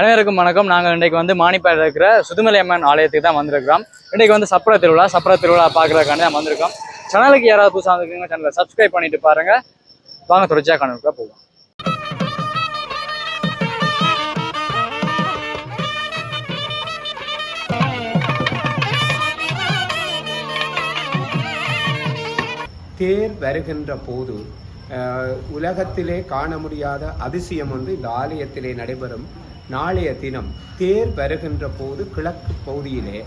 அனைவருக்கும் வணக்கம். நாங்கள் இன்றைக்கு வந்து மானிப்பாடில் இருக்கிற சுதுமலை அம்மன் ஆலயத்துக்கு தான் வந்திருக்கிறோம். இன்றைக்கு வந்து சப்பர திருவிழா சப்பர திருவிழா பார்க்குறதுக்காண்டி தான் வந்திருக்கோம். சேனலுக்கு யாராவது புதுசாக வந்துருக்கீங்க சேனலை சப்ஸ்கிரைப் பண்ணிட்டு பாருங்க. வாங்க தொடர்ச்சியாக கணக்குள்ள போவோம். தேர் வருகின்ற போது அஹ், உலகத்திலே காண முடியாத அதிசயம் வந்து இந்த ஆலயத்திலே நடைபெறும். நாளைய தினம் தேர் வருகின்ற போது கிழக்கு பகுதியிலே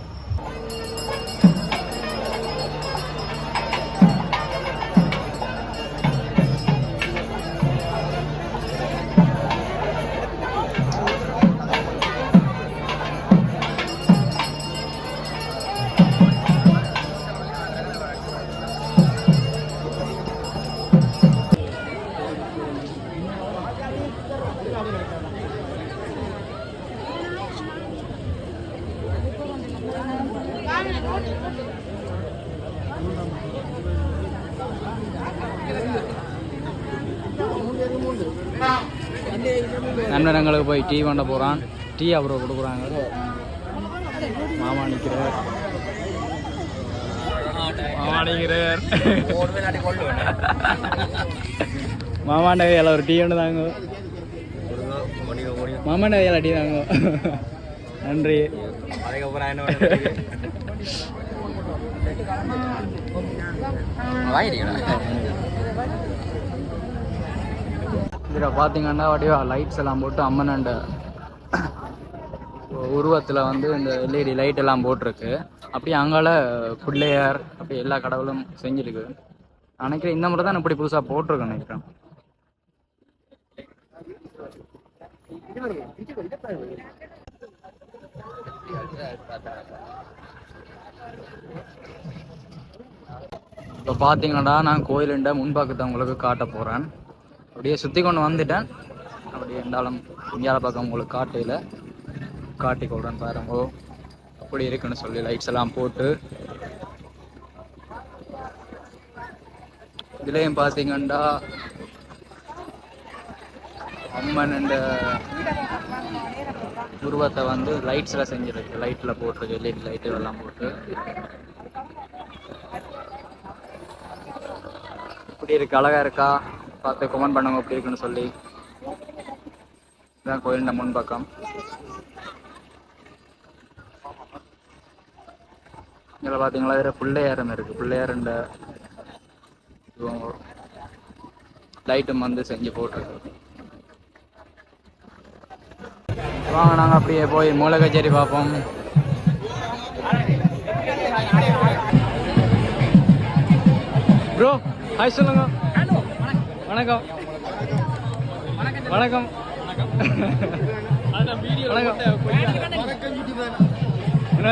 நண்பனங்களுக்கு போய் டீ பண்ண போகிறான் டீ அப்புறம் கொடுக்குறாங்க. மாமா நிற்கிறார் மாமா நிற்கிறார் மாமாண்ட கையில் ஒரு டீ ஒன்று தாங்க. மாமாண்ட கையில் டீ தாங்க. நன்றி. இதில் பார்த்தீங்கன்னா அப்படியே லைட்ஸ் எல்லாம் போட்டு அம்மன் அண்ட உருவத்தில் வந்து இந்த எல்இடி லைட் எல்லாம் போட்டிருக்கு. அப்படியே அங்கால பிள்ளையார் அப்படி எல்லா கடவுளும் செஞ்சிருக்கு. நினைக்கிறேன் இந்த முறை தான் இப்படி புதுசாக போட்டிருக்கேன் நினைக்கிறேன். இப்போ பார்த்தீங்கன்னா நான் கோயிலுண்ட முன்பாக்கத்தை உங்களுக்கு காட்ட போகிறேன் அப்படியே சுற்றி கொண்டு வந்துட்டேன். அப்படியே இருந்தாலும் இந்தியாவில் பக்கம் உங்களுக்கு காட்டையில் காட்டி கொள்றேன் பாருங்க. அப்படி இருக்குன்னு சொல்லி லைட்ஸ் எல்லாம் போட்டு. இதுலேயும் பார்த்தீங்கன்னா அம்மன் இந்த உருவத்தை வந்து லைட்ஸில் செஞ்சிருக்கு. லைட்டில் போட்டிருக்கு எல்இடி லைட்டு எல்லாம் போட்டு. இப்படி இருக்கு அழகா இருக்கா? பார்த்து கமெண்ட் பண்ணுங்க எப்படி இருக்குன்னு சொல்லி. இதான் கோயிலின் முன்பக்கம். இதில் பார்த்தீங்களா இதில் பிள்ளையாரம் இருக்குது பிள்ளையாரண்ட லைட்டும் வந்து செஞ்சு போட்டிருக்கு. வாங்க நாங்கள் அப்படியே போய் மூல கச்சேரி பார்ப்போம். ப்ரோ ஹாய் சொல்லுங்க. வணக்கம். வணக்கம். வணக்கம். என்ன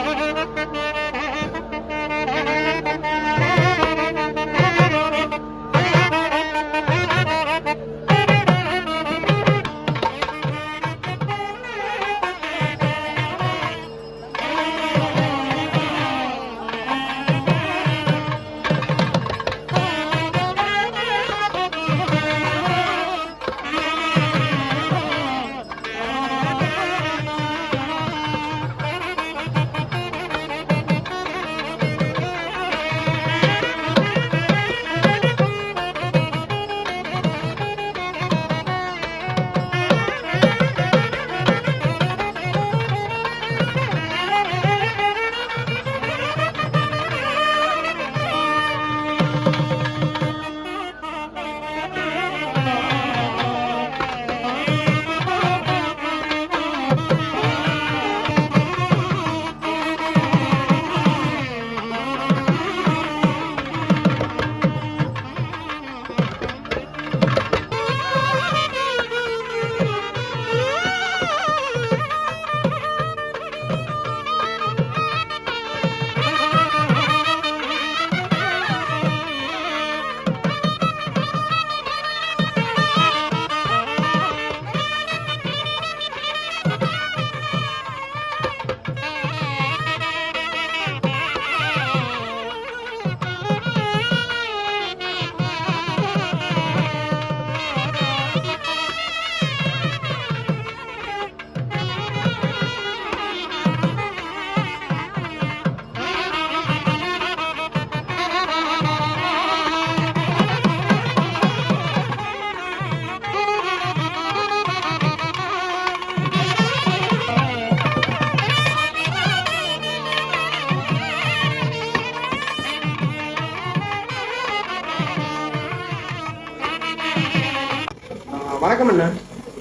வணக்கம் அண்ணா.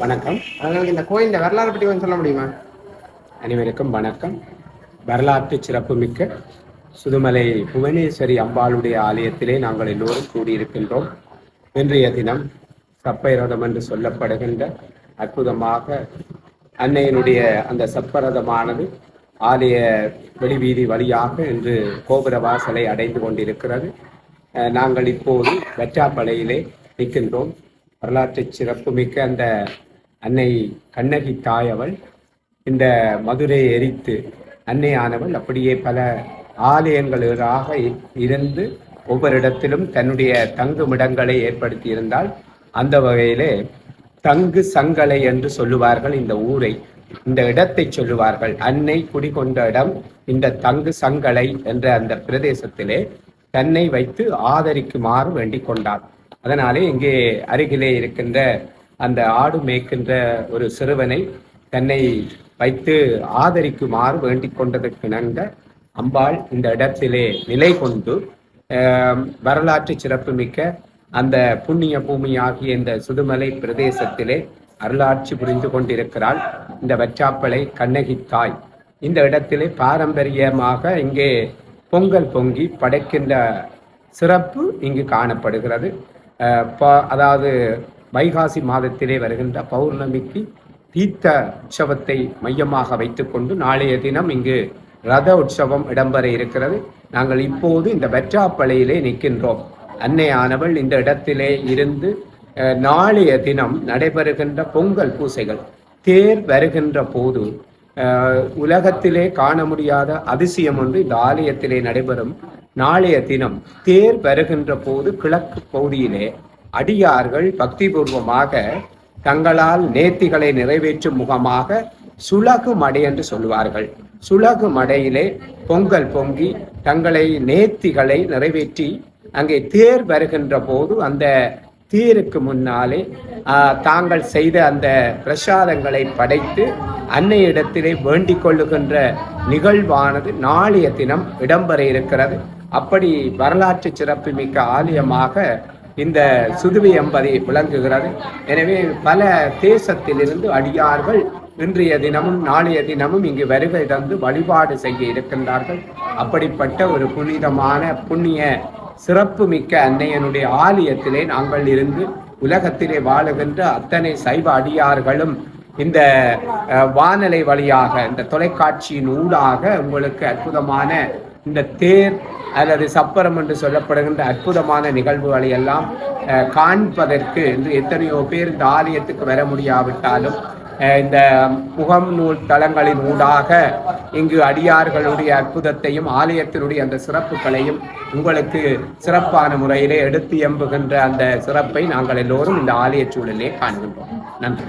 வணக்கம். அதனால இந்த கோயில் வரலாறு பற்றி கொஞ்சம் சொல்ல முடியுமா? அனைவருக்கும் வணக்கம். வரலாற்று சிறப்புமிக்க சுதுமலை புவனேஸ்வரி அம்பாளுடைய ஆலயத்திலே நாங்கள் எல்லோரும் கூடியிருக்கின்றோம். இன்றைய தினம் சப்பைரதம் என்று சொல்லப்படுகின்ற அற்புதமாக அன்னையினுடைய அந்த சப்பரதமானது ஆலய வெளிவீதி வழியாக இன்று கோபுர வாசலை அடைந்து கொண்டிருக்கிறது. நாங்கள் இப்போது வெற்றாப்பளையிலே நிற்கின்றோம். வரலாற்று சிறப்புமிக்க அந்த அன்னை கண்ணகி தாய் அவள். இந்த மதுரையை எரித்து அன்னையானவள் அப்படியே பல ஆலயங்களாக இருந்து ஒவ்வொரு இடத்திலும் தன்னுடைய தங்குமிடங்களை ஏற்படுத்தி இருந்தால் அந்த வகையிலே தங்கு சங்கலை என்று சொல்லுவார்கள் இந்த ஊரை. இந்த இடத்தை சொல்லுவார்கள். அன்னை குடிகொண்ட இடம் இந்த தங்கு சங்கலை என்ற அந்த பிரதேசத்திலே தன்னை வைத்து ஆதரிக்குமாறு வேண்டிக் கொண்டார் அதனாலே இங்கே அருகிலே இருக்கின்ற அந்த ஆடு மேய்க்கின்ற ஒரு சிறுவனை தன்னை வைத்து ஆதரிக்குமாறு வேண்டிக் கொண்டதற்கிணங்க அம்பாள் இந்த இடத்திலே நிலை கொண்டு வரலாற்று சிறப்புமிக்க அந்த புண்ணிய பூமியாகிய இந்த சுதுமலை பிரதேசத்திலே அருளாட்சி புரிந்து கொண்டிருக்கிறாள் இந்த வச்சாப்பளை கண்ணகி தாய் இந்த இடத்திலே பாரம்பரியமாக இங்கே பொங்கல் பொங்கி படைக்கின்ற சிறப்பு இங்கு காணப்படுகிறது. அதாவது வைகாசி மாதத்திலே வருகின்ற பௌர்ணமிக்கு தீர்த்த உற்சவத்தை மையமாக வைத்துக்கொண்டு நாளைய தினம் இங்கு ரத உற்சவம் இடம்பெற இருக்கிறது. நாங்கள் இப்போது இந்த வெற்றாப்பளையிலே நிற்கின்றோம். அன்னையானவள் இந்த இடத்திலே இருந்து நாளைய தினம் நடைபெறுகின்ற பொங்கல் பூசைகள் தேர் வருகின்ற போது உலகத்திலே காண முடியாத அதிசயம் ஒன்று இந்த ஆலயத்திலே நடைபெறும். நாளைய தினம் தேர் வருகின்ற போது கிழக்கு பகுதியிலே அடியார்கள் பக்திபூர்வமாக தங்களால் நேர்த்திகளை நிறைவேற்றும் முகமாக சுலகு மடை என்று சொல்லுவார்கள். சுலகு மடையிலே பொங்கல் பொங்கி தங்களை நேர்த்திகளை நிறைவேற்றி அங்கே தேர் வருகின்ற போது அந்த தீருக்கு முன்னாலே தாங்கள் செய்த அந்த பிரசாதங்களை படைத்து அன்னையிடத்திலே வேண்டிக் கொள்ளுகின்ற நிகழ்வானது நாளைய தினம் இடம்பெற இருக்கிறது. அப்படி வரலாற்று சிறப்புமிக்க ஆலயமாக இந்த சுதுவி என்பதை விளங்குகிறது. எனவே பல தேசத்திலிருந்து அடியார்கள் இன்றைய தினமும் நாளைய தினமும் இங்கு வருகை தந்து வழிபாடு செய்ய இருக்கின்றார்கள். அப்படிப்பட்ட ஒரு புனிதமான புண்ணிய சிறப்புமிக்க அன்னையனுடைய ஆலயத்திலே நாங்கள் இருந்து உலகத்திலே வாழுகின்ற அத்தனை சைவ அடியார்களும் இந்த அஹ், வானலை வழியாக இந்த தொலைக்காட்சியின் ஊடாக உங்களுக்கு அற்புதமான இந்த தேர் அல்லது சப்பரம் என்று சொல்லப்படுகின்ற அற்புதமான நிகழ்வுகளை எல்லாம் அஹ், காண்பதற்கு இன்று எத்தனையோ பேர் இந்த ஆலயத்துக்கு வர முடியாவிட்டாலும் இந்த முகம் நூல் தளங்களின் ஊடாக இங்கு அடியார்களுடைய அற்புதத்தையும் ஆலயத்தினுடைய அந்த சிறப்புகளையும் உங்களுக்கு சிறப்பான முறையிலே எடுத்து எம்புகின்ற அந்த சிறப்பை நாங்கள் எல்லோரும் இந்த ஆலய சூழலே காண்கின்றோம். நன்றி.